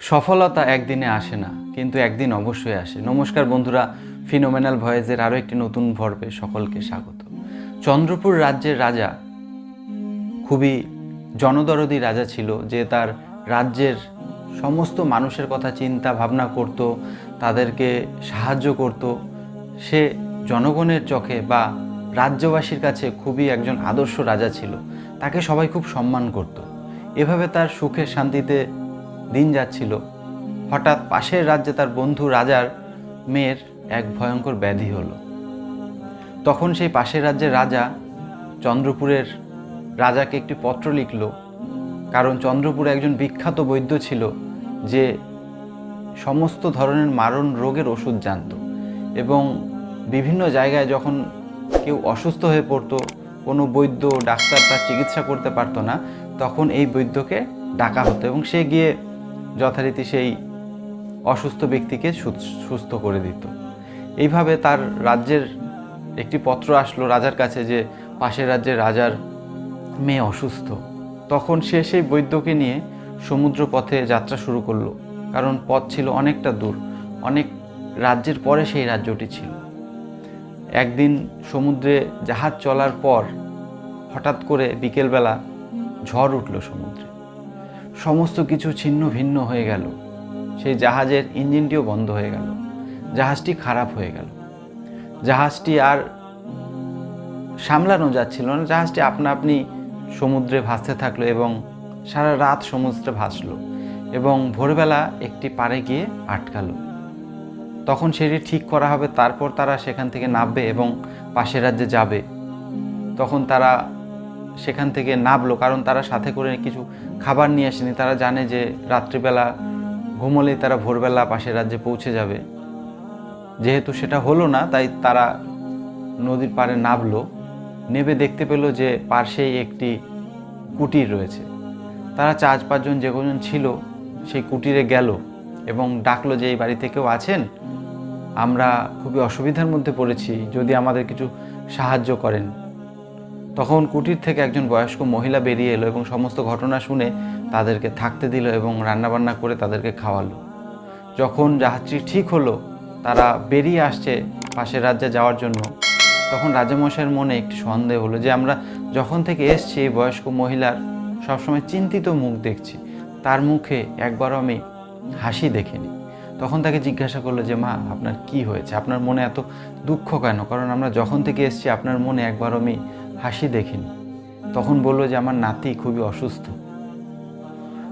সফলতা একদিনে আসে না, কিন্তু একদিন অবশ্যই আসে। নমস্কার বন্ধুরা ফিনোমেনাল ভয়েজের আরও একটি নতুন পর্বে সকলকে স্বাগত। চন্দ্রপুর রাজ্যের রাজা খুবই জনদরদি রাজা ছিল, যে তার রাজ্যের সমস্ত মানুষের কথা চিন্তা ভাবনা করত, তাদেরকে সাহায্য করত। সে জনগণের চোখে বা রাজ্যবাসীর কাছে খুবই একজন আদর্শ রাজা ছিল। তাকে সবাই খুব সম্মান করত। এভাবে তার সুখে শান্তিতে দিন যাচ্ছিল। হঠাৎ পাশের রাজ্যে তার বন্ধু রাজার মেয়ের এক ভয়ঙ্কর ব্যাধি হলো। তখন সেই পাশের রাজ্যের রাজা চন্দ্রপুরের রাজাকে একটি পত্র লিখল। কারণ চন্দ্রপুরে একজন বিখ্যাত বৈদ্য ছিল যে সমস্ত ধরনের মারণ রোগের ওষুধ জানত এবং বিভিন্ন জায়গায় যখন কেউ অসুস্থ হয়ে পড়তো, কোনো বৈদ্য, ডাক্তার তার চিকিৎসা করতে পারতো না, তখন এই বৈদ্যকে ডাকা হতো এবং সে গিয়ে যথারীতি সেই অসুস্থ ব্যক্তিকে সুস্থ করে দিত। এইভাবে তার রাজ্যের একটি পত্র আসলো রাজার কাছে যে, পাশের রাজ্যের রাজার মেয়ে অসুস্থ। তখন সে সেই বৈদ্যকে নিয়ে সমুদ্র পথে যাত্রা শুরু করল। কারণ পথ ছিল অনেকটা দূর, অনেক রাজ্যের পরে সেই রাজ্যটি ছিল। একদিন সমুদ্রে জাহাজ চলার পর হঠাৎ করে বিকেলবেলা ঝড় উঠল সমুদ্রে। সমস্ত কিছু ছিন্ন ভিন্ন হয়ে গেল। সেই জাহাজের ইঞ্জিনটিও বন্ধ হয়ে গেল। জাহাজটি খারাপ হয়ে গেল। জাহাজটি আর সামলানো যাচ্ছিল না। জাহাজটি আপনা আপনি সমুদ্রে ভাসতে থাকল এবং সারা রাত সমুদ্রে ভাসলো এবং ভোরবেলা একটি পাড়ে গিয়ে আটকালো। তখন সেটি ঠিক করা হবে, তারপর তারা সেখান থেকে নামবে এবং পাশের রাজ্যে যাবে। তখন তারা সেখান থেকে নামলো, কারণ তারা সাথে করে কিছু খাবার নিয়ে আসেনি। তারা জানে যে রাত্রিবেলা ঘুমোলেই তারা ভোরবেলা পাশের রাজ্যে পৌঁছে যাবে। যেহেতু সেটা হলো না, তাই তারা নদীর পাড়ে নামলো। নেবে দেখতে পেল যে পার্শ্বেই একটি কুটির রয়েছে। তারা চার পাঁচজন যে কজন ছিল, সেই কুটিরে গেল এবং ডাকলো যে, এই বাড়িতে কেউ আছেন? আমরা খুবই অসুবিধার মধ্যে পড়েছি। যদি আমাদের কিছু সাহায্য করেন। তখন কুটির থেকে একজন বয়স্ক মহিলা বেরিয়ে এলো এবং সমস্ত ঘটনা শুনে তাদেরকে থাকতে দিল এবং রান্নাবান্না করে তাদেরকে খাওয়ালো। যখন জাহাজটি ঠিক হলো, তারা বেরিয়ে আসছে পাশের রাজ্যে যাওয়ার জন্য। তখন রাজামশাইয়ের মনে একটি সন্দেহ হলো যে, আমরা যখন থেকে এসছি, এই বয়স্ক মহিলার সবসময় চিন্তিত মুখ দেখছি। তার মুখে একবারও আমি হাসি দেখিনি। তখন তাকে জিজ্ঞাসা করল যে, মা, আপনার কি হয়েছে? আপনার মনে এত দুঃখ কেন? কারণ আমরা যখন থেকে এসছি, আপনার মনে একবারও আমি হাসি দেখিনি। তখন বলল যে, আমার নাতি খুবই অসুস্থ।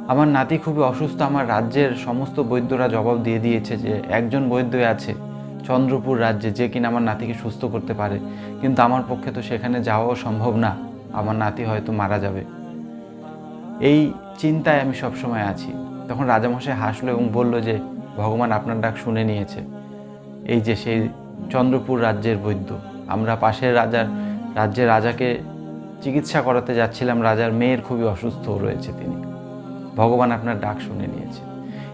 আমার নাতি খুবই অসুস্থ। আমার রাজ্যের সমস্ত বৈদ্যরা জবাব দিয়ে দিয়েছে যে, একজন বৈদ্যই আছে চন্দ্রপুর রাজ্যে, যে কিনা আমার নাতিকে সুস্থ করতে পারে। কিন্তু আমার পক্ষে তো সেখানে যাওয়াও সম্ভব না। আমার নাতি হয়তো মারা যাবে। এই চিন্তায় আমি সবসময় আছি। তখন রাজামশাই হাসলো এবং বলল যে, ভগবান আপনার ডাক শুনে নিয়েছে। এই যে, সেই চন্দ্রপুর রাজ্যের বৈদ্য। আমরা পাশের রাজার রাজ্যের রাজাকে চিকিৎসা করাতে যাচ্ছিলাম। রাজার মেয়ের খুবই অসুস্থ রয়েছে তিনি। ভগবান আপনার ডাক শুনে নিয়েছে।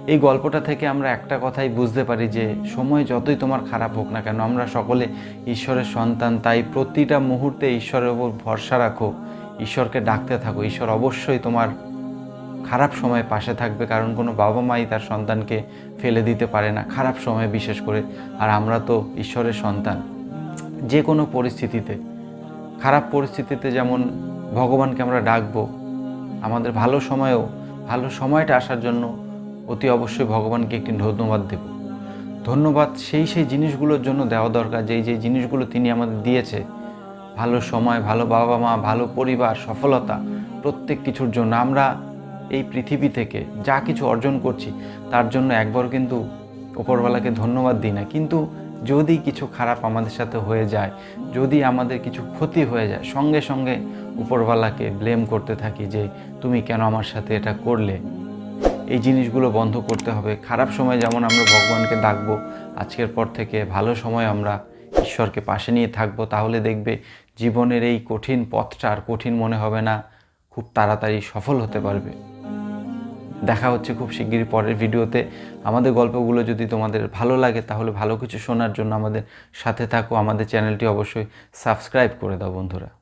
এই গল্পটা থেকে আমরা একটা কথাই বুঝতে পারি যে, সময় যতই তোমার খারাপ হোক না কেন, আমরা সকলে ঈশ্বরের সন্তান, তাই প্রতিটা মুহূর্তে ঈশ্বরের ওপর ভরসা রাখো। ঈশ্বরকে ডাকতে থাকো। ঈশ্বর অবশ্যই তোমার খারাপ সময়ে পাশে থাকবে, কারণ কোনো বাবা মাই তার সন্তানকে ফেলে দিতে পারে না, খারাপ সময়ে বিশেষ করে। আর আমরা তো ঈশ্বরের সন্তান। যে কোনো পরিস্থিতিতে খারাপ পরিস্থিতিতে যেমন ভগবানকে আমরা ডাকবো, আমাদের ভালো সময়েও, ভালো সময়টা আসার জন্য অতি অবশ্যই ভগবানকে একটি ধন্যবাদ দেব। ধন্যবাদ সেই সেই জিনিসগুলোর জন্য দেওয়া দরকার, যেই যেই জিনিসগুলো তিনি আমাদের দিয়েছে। ভালো সময়, ভালো বাবা মা ভালো পরিবার, সফলতা, প্রত্যেক কিছুর জন্য আমরা এই পৃথিবী থেকে যা কিছু অর্জন করছি, তার জন্য একবার কিন্তু ওপরওয়ালাকে ধন্যবাদ দিই না। কিন্তু যদি কিছু খারাপ আমাদের সাথে হয়ে যায়, যদি আমাদের কিছু ক্ষতি হয়ে যায়, সঙ্গে সঙ্গে উপরওয়ালাকে ব্লেম করতে থাকি যে, তুমি কেন আমার সাথে এটা করলে? এই জিনিসগুলো বন্ধ করতে হবে। খারাপ সময় যেমন আমরা ভগবানকে ডাকবো, আজকের পর থেকে ভালো সময় আমরা ঈশ্বরকে পাশে নিয়ে থাকব, তাহলে দেখবে জীবনের এই কঠিন পথটা আর কঠিন মনে হবে না, খুব তাড়াতাড়ি সফল হতে পারবে। দেখা হচ্ছে খুব শিগগিরই পরের ভিডিওতে। আমাদের গল্পগুলো যদি তোমাদের ভালো লাগে, তাহলে ভালো কিছু শোনার জন্য আমাদের সাথে থাকো। আমাদের চ্যানেলটি অবশ্যই সাবস্ক্রাইব করে দাও বন্ধুরা।